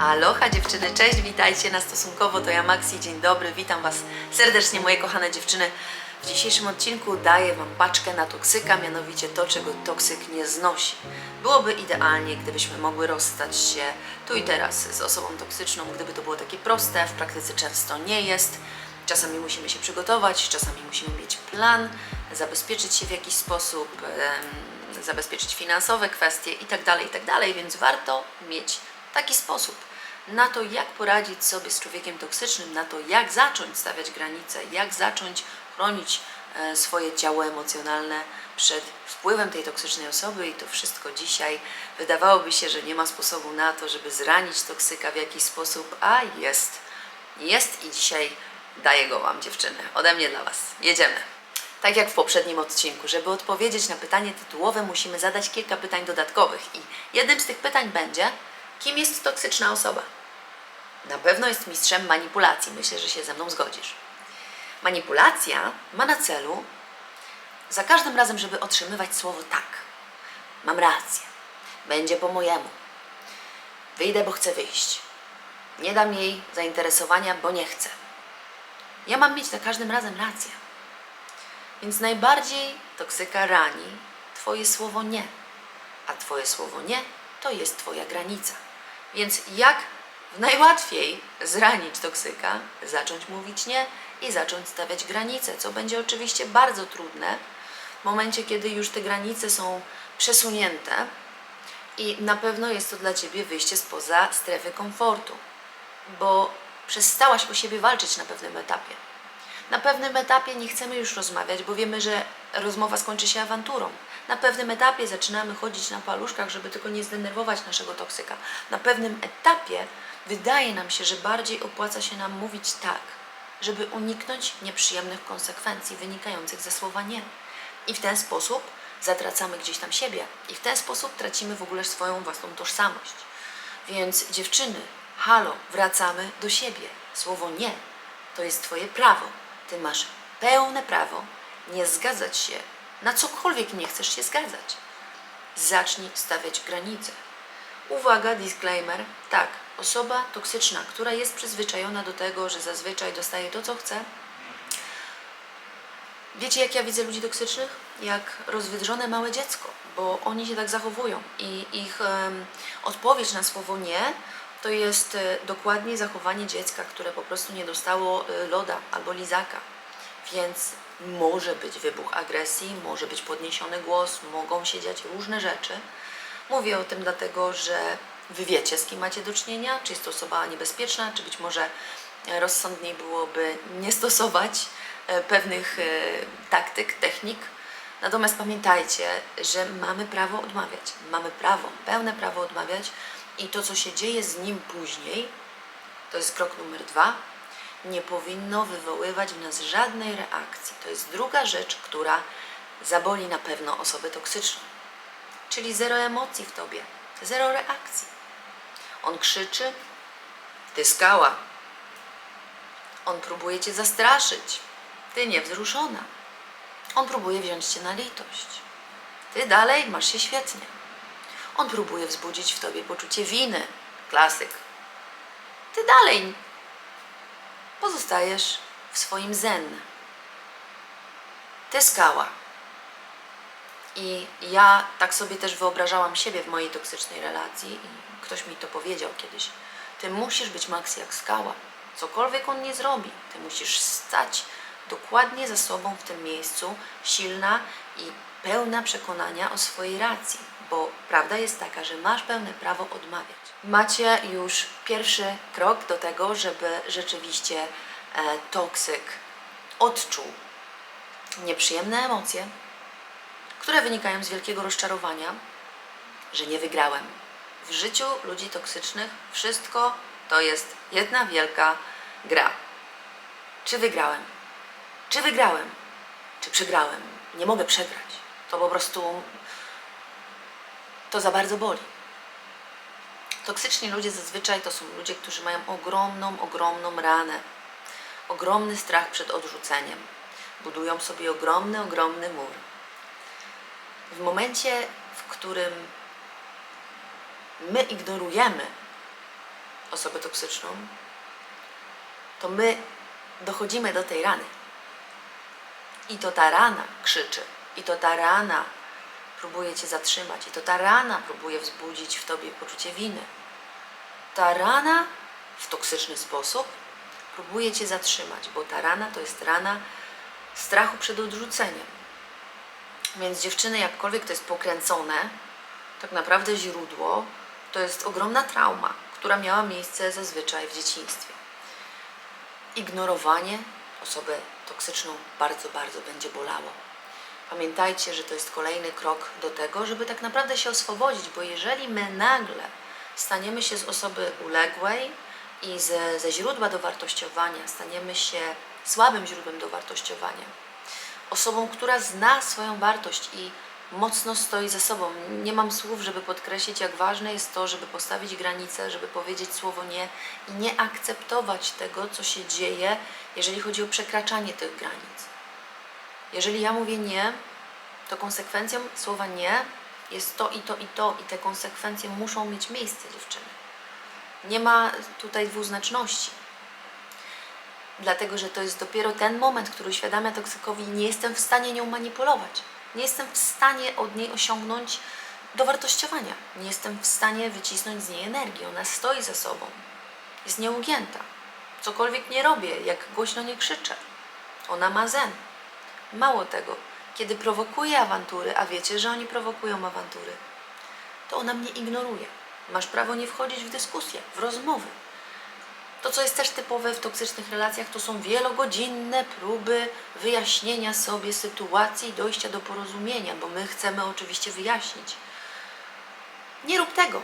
Aloha dziewczyny, cześć, witajcie na Stosunkowo, to ja Maxi, dzień dobry, witam Was serdecznie moje kochane dziewczyny. W dzisiejszym odcinku daję Wam paczkę na toksyka, mianowicie to, czego toksyk nie znosi. Byłoby idealnie, gdybyśmy mogły rozstać się tu i teraz z osobą toksyczną, gdyby to było takie proste, w praktyce często nie jest. Czasami musimy się przygotować, czasami musimy mieć plan, zabezpieczyć się w jakiś sposób, zabezpieczyć finansowe kwestie itd., itd., więc warto mieć taki sposób na to, jak poradzić sobie z człowiekiem toksycznym, na to, jak zacząć stawiać granice, jak zacząć chronić e, swoje ciało emocjonalne przed wpływem tej toksycznej osoby i to wszystko dzisiaj. Wydawałoby się, że nie ma sposobu na to, żeby zranić toksyka w jakiś sposób, a jest. Jest i dzisiaj daję go Wam, dziewczyny. Ode mnie dla Was. Jedziemy. Tak jak w poprzednim odcinku, żeby odpowiedzieć na pytanie tytułowe, musimy zadać kilka pytań dodatkowych. I jednym z tych pytań będzie, kim jest toksyczna osoba? Na pewno jest mistrzem manipulacji. Myślę, że się ze mną zgodzisz. Manipulacja ma na celu za każdym razem, żeby otrzymywać słowo tak. Mam rację. Będzie po mojemu. Wyjdę, bo chcę wyjść. Nie dam jej zainteresowania, bo nie chcę. Ja mam mieć za każdym razem rację. Więc najbardziej toksyka rani Twoje słowo nie. A Twoje słowo nie to jest Twoja granica. Więc jak najłatwiej zranić toksyka, zacząć mówić nie i zacząć stawiać granice, co będzie oczywiście bardzo trudne w momencie, kiedy już te granice są przesunięte i na pewno jest to dla Ciebie wyjście spoza strefy komfortu, bo przestałaś o siebie walczyć na pewnym etapie. Na pewnym etapie nie chcemy już rozmawiać, bo wiemy, że rozmowa skończy się awanturą. Na pewnym etapie zaczynamy chodzić na paluszkach, żeby tylko nie zdenerwować naszego toksyka. Na pewnym etapie wydaje nam się, że bardziej opłaca się nam mówić tak, żeby uniknąć nieprzyjemnych konsekwencji wynikających ze słowa nie. I w ten sposób zatracamy gdzieś tam siebie i w ten sposób tracimy w ogóle swoją własną tożsamość. Więc dziewczyny, halo, wracamy do siebie. Słowo nie to jest Twoje prawo. Ty masz pełne prawo nie zgadzać się na cokolwiek nie chcesz się zgadzać. Zacznij stawiać granice. Uwaga, disclaimer. Tak, osoba toksyczna, która jest przyzwyczajona do tego, że zazwyczaj dostaje to, co chce. Wiecie, jak ja widzę ludzi toksycznych? Jak rozwydrzone małe dziecko, bo oni się tak zachowują i ich em, odpowiedź na słowo nie to jest e, dokładnie zachowanie dziecka, które po prostu nie dostało e, loda albo lizaka. Więc może być wybuch agresji, może być podniesiony głos, mogą się dziać różne rzeczy. Mówię o tym dlatego, że wy wiecie, z kim macie do czynienia, czy jest to osoba niebezpieczna, czy być może e, rozsądniej byłoby nie stosować e, pewnych e, taktyk, technik. Natomiast pamiętajcie, że mamy prawo odmawiać. Mamy prawo, pełne prawo odmawiać i to, co się dzieje z nim później, to jest krok numer dwa, nie powinno wywoływać w nas żadnej reakcji. To jest druga rzecz, która zaboli na pewno osobę toksyczną. Czyli zero emocji w tobie, zero reakcji. On krzyczy, ty skała. On próbuje cię zastraszyć, ty niewzruszona. On próbuje wziąć cię na litość. Ty dalej masz się świetnie. On próbuje wzbudzić w tobie poczucie winy. Klasyk. Ty dalej pozostajesz w swoim zen. Ty skała. I ja tak sobie też wyobrażałam siebie w mojej toksycznej relacji i ktoś mi to powiedział kiedyś. Ty musisz być Max jak skała. Cokolwiek on nie zrobi, ty musisz stać dokładnie ze sobą w tym miejscu, silna i pełna przekonania o swojej racji, bo prawda jest taka, że masz pełne prawo odmawiać. Macie już pierwszy krok do tego, żeby rzeczywiście e, toksyk odczuł nieprzyjemne emocje, które wynikają z wielkiego rozczarowania, że nie wygrałem. W życiu ludzi toksycznych wszystko to jest jedna wielka gra. Czy wygrałem? Czy wygrałem? Czy przegrałem? Nie mogę przegrać. To po prostu to za bardzo boli. Toksyczni ludzie zazwyczaj to są ludzie, którzy mają ogromną, ogromną ranę, ogromny strach przed odrzuceniem. Budują sobie ogromny, ogromny mur. W momencie, w którym my ignorujemy osobę toksyczną, to my dochodzimy do tej rany. I to ta rana krzyczy, i to ta rana próbuje cię zatrzymać, i to ta rana próbuje wzbudzić w tobie poczucie winy. Ta rana w toksyczny sposób próbuje cię zatrzymać, bo ta rana to jest rana strachu przed odrzuceniem. Więc dziewczyny, jakkolwiek to jest pokręcone, tak naprawdę źródło to jest ogromna trauma, która miała miejsce zazwyczaj w dzieciństwie. Ignorowanie osobę toksyczną bardzo, bardzo będzie bolało. Pamiętajcie, że to jest kolejny krok do tego, żeby tak naprawdę się oswobodzić, bo jeżeli my nagle staniemy się z osoby uległej i ze, ze źródła dowartościowania staniemy się słabym źródłem dowartościowania, osobą, która zna swoją wartość i mocno stoi za sobą. Nie mam słów, żeby podkreślić, jak ważne jest to, żeby postawić granice, żeby powiedzieć słowo nie i nie akceptować tego, co się dzieje, jeżeli chodzi o przekraczanie tych granic. Jeżeli ja mówię nie, to konsekwencją słowa nie jest to i to i to i te konsekwencje muszą mieć miejsce, dziewczyny. Nie ma tutaj dwuznaczności. Dlatego, że to jest dopiero ten moment, który uświadamia toksykowi, nie jestem w stanie nią manipulować. Nie jestem w stanie od niej osiągnąć dowartościowania. Nie jestem w stanie wycisnąć z niej energii. Ona stoi za sobą. Jest nieugięta. Cokolwiek nie robię, jak głośno nie krzyczę. Ona ma zen. Mało tego, kiedy prowokuje awantury, a wiecie, że oni prowokują awantury, to ona mnie ignoruje. Masz prawo nie wchodzić w dyskusję, w rozmowy. To, co jest też typowe w toksycznych relacjach, to są wielogodzinne próby wyjaśnienia sobie sytuacji i dojścia do porozumienia, bo my chcemy oczywiście wyjaśnić. Nie rób tego.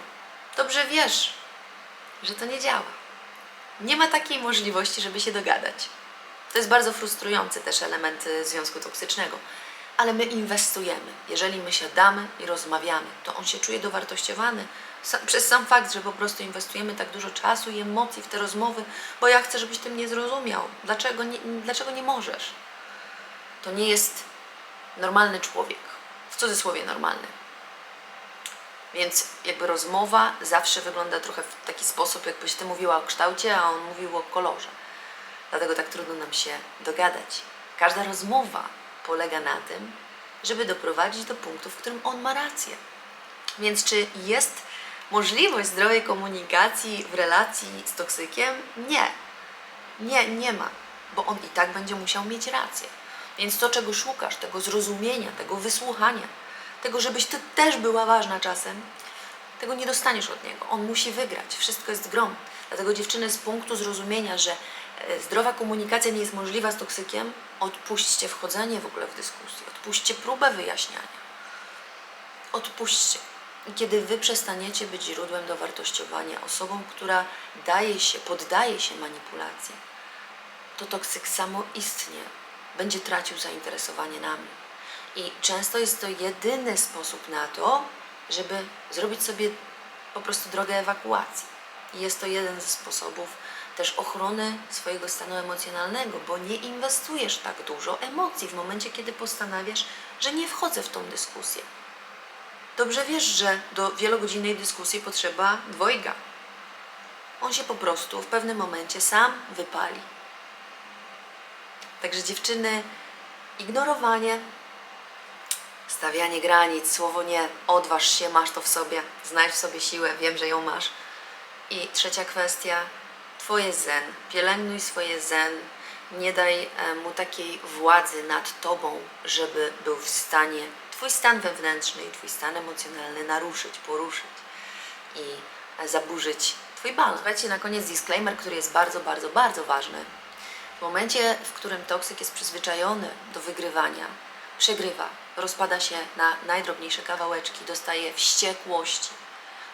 Dobrze wiesz, że to nie działa. Nie ma takiej możliwości, żeby się dogadać. To jest bardzo frustrujący też element y, związku toksycznego. Ale my inwestujemy. Jeżeli my siadamy i rozmawiamy, to on się czuje dowartościowany przez sam fakt, że po prostu inwestujemy tak dużo czasu i emocji w te rozmowy, bo ja chcę, żebyś ty mnie zrozumiał. Dlaczego nie, dlaczego nie możesz? To nie jest normalny człowiek. W cudzysłowie normalny. Więc jakby rozmowa zawsze wygląda trochę w taki sposób, jakbyś ty mówiła o kształcie, a on mówił o kolorze. Dlatego tak trudno nam się dogadać. Każda rozmowa polega na tym, żeby doprowadzić do punktu, w którym on ma rację. Więc czy jest możliwość zdrowej komunikacji w relacji z toksykiem? Nie. Nie, nie ma, bo on i tak będzie musiał mieć rację. Więc to, czego szukasz, tego zrozumienia, tego wysłuchania, tego, żebyś ty też była ważna czasem, tego nie dostaniesz od niego. On musi wygrać. Wszystko jest grom. Dlatego dziewczyny z punktu zrozumienia, że zdrowa komunikacja nie jest możliwa z toksykiem, odpuśćcie wchodzenie w ogóle w dyskusję, odpuśćcie próbę wyjaśniania. Odpuśćcie. I kiedy wy przestaniecie być źródłem dowartościowania, osobą, która daje się, poddaje się manipulacji, to toksyk samoistnie będzie tracił zainteresowanie nami. I często jest to jedyny sposób na to, żeby zrobić sobie po prostu drogę ewakuacji. I jest to jeden ze sposobów też ochrony swojego stanu emocjonalnego, bo nie inwestujesz tak dużo emocji w momencie, kiedy postanawiasz, że nie wchodzę w tą dyskusję. Dobrze wiesz, że do wielogodzinnej dyskusji potrzeba dwojga. On się po prostu w pewnym momencie sam wypali. Także dziewczyny, ignorowanie, stawianie granic, słowo nie, odważ się, masz to w sobie, znajdź w sobie siłę, wiem, że ją masz. I trzecia kwestia, Twoje zen. Pielęgnuj swoje zen. Nie daj e, mu takiej władzy nad Tobą, żeby był w stanie Twój stan wewnętrzny i Twój stan emocjonalny naruszyć, poruszyć i e, zaburzyć Twój balans. Słuchajcie, na koniec disclaimer, który jest bardzo, bardzo, bardzo ważny. W momencie, w którym toksyk jest przyzwyczajony do wygrywania, przegrywa, rozpada się na najdrobniejsze kawałeczki, dostaje wściekłości.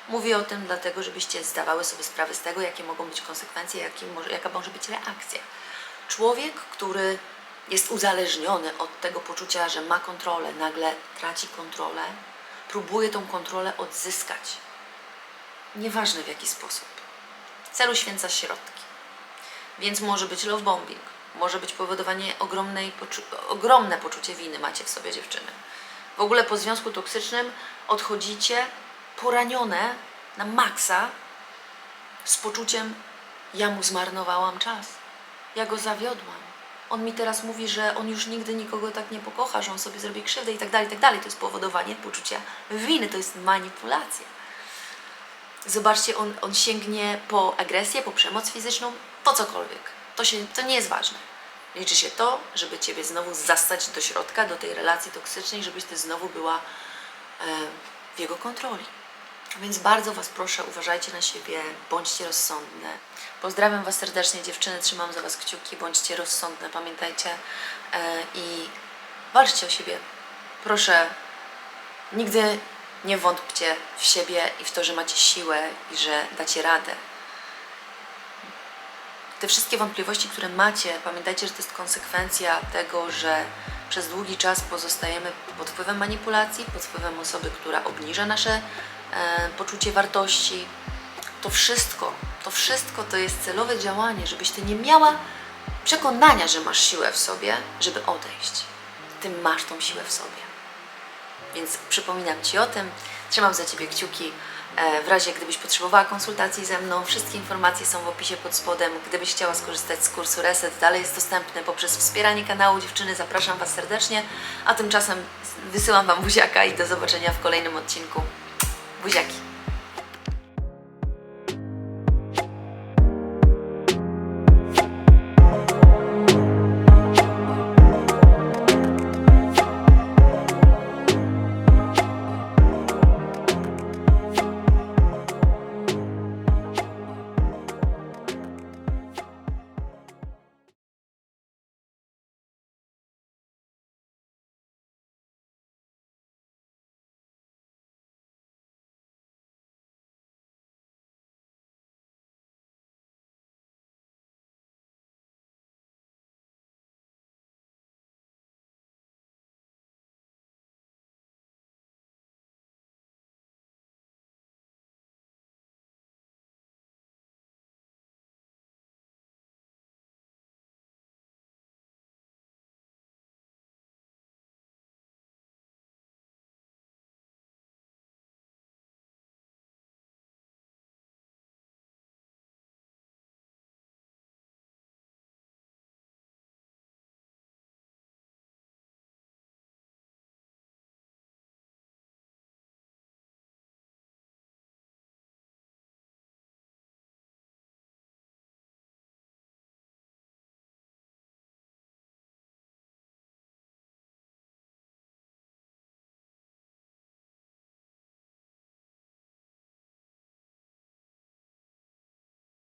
Mówię o tym dlatego, żebyście zdawały sobie sprawę z tego, jakie mogą być konsekwencje, może, jaka może być reakcja. Człowiek, który jest uzależniony od tego poczucia, że ma kontrolę, nagle traci kontrolę, próbuje tą kontrolę odzyskać. Nieważne w jaki sposób. Celu święca środki. Więc może być love bombing, może być powodowanie ogromnej, poczu- ogromne poczucie winy macie w sobie dziewczyny. W ogóle po związku toksycznym odchodzicie poranione na maksa z poczuciem, ja mu zmarnowałam czas. Ja go zawiodłam. On mi teraz mówi, że on już nigdy nikogo tak nie pokocha, że on sobie zrobi krzywdę i tak dalej, i tak dalej. To jest powodowanie poczucia winy, to jest manipulacja. Zobaczcie, on, on sięgnie po agresję, po przemoc fizyczną, po cokolwiek. To, się, to nie jest ważne. Liczy się to, żeby Ciebie znowu zastać do środka, do tej relacji toksycznej, żebyś Ty znowu była e, w jego kontroli. Więc bardzo Was proszę, uważajcie na siebie, bądźcie rozsądne. Pozdrawiam Was serdecznie, dziewczyny, trzymam za Was kciuki, bądźcie rozsądne, pamiętajcie e, i walczcie o siebie. Proszę, nigdy nie wątpcie w siebie i w to, że macie siłę i że dacie radę. Te wszystkie wątpliwości, które macie, pamiętajcie, że to jest konsekwencja tego, że przez długi czas pozostajemy pod wpływem manipulacji, pod wpływem osoby, która obniża nasze poczucie wartości. To wszystko, to wszystko to jest celowe działanie, żebyś ty nie miała przekonania, że masz siłę w sobie, żeby odejść. Ty masz tą siłę w sobie. Więc przypominam Ci o tym, trzymam za Ciebie kciuki. E, W razie gdybyś potrzebowała konsultacji ze mną, wszystkie informacje są w opisie pod spodem. Gdybyś chciała skorzystać z kursu Reset, dalej jest dostępny poprzez wspieranie kanału dziewczyny. Zapraszam Was serdecznie, a tymczasem wysyłam Wam buziaka i do zobaczenia w kolejnym odcinku. Bujaki.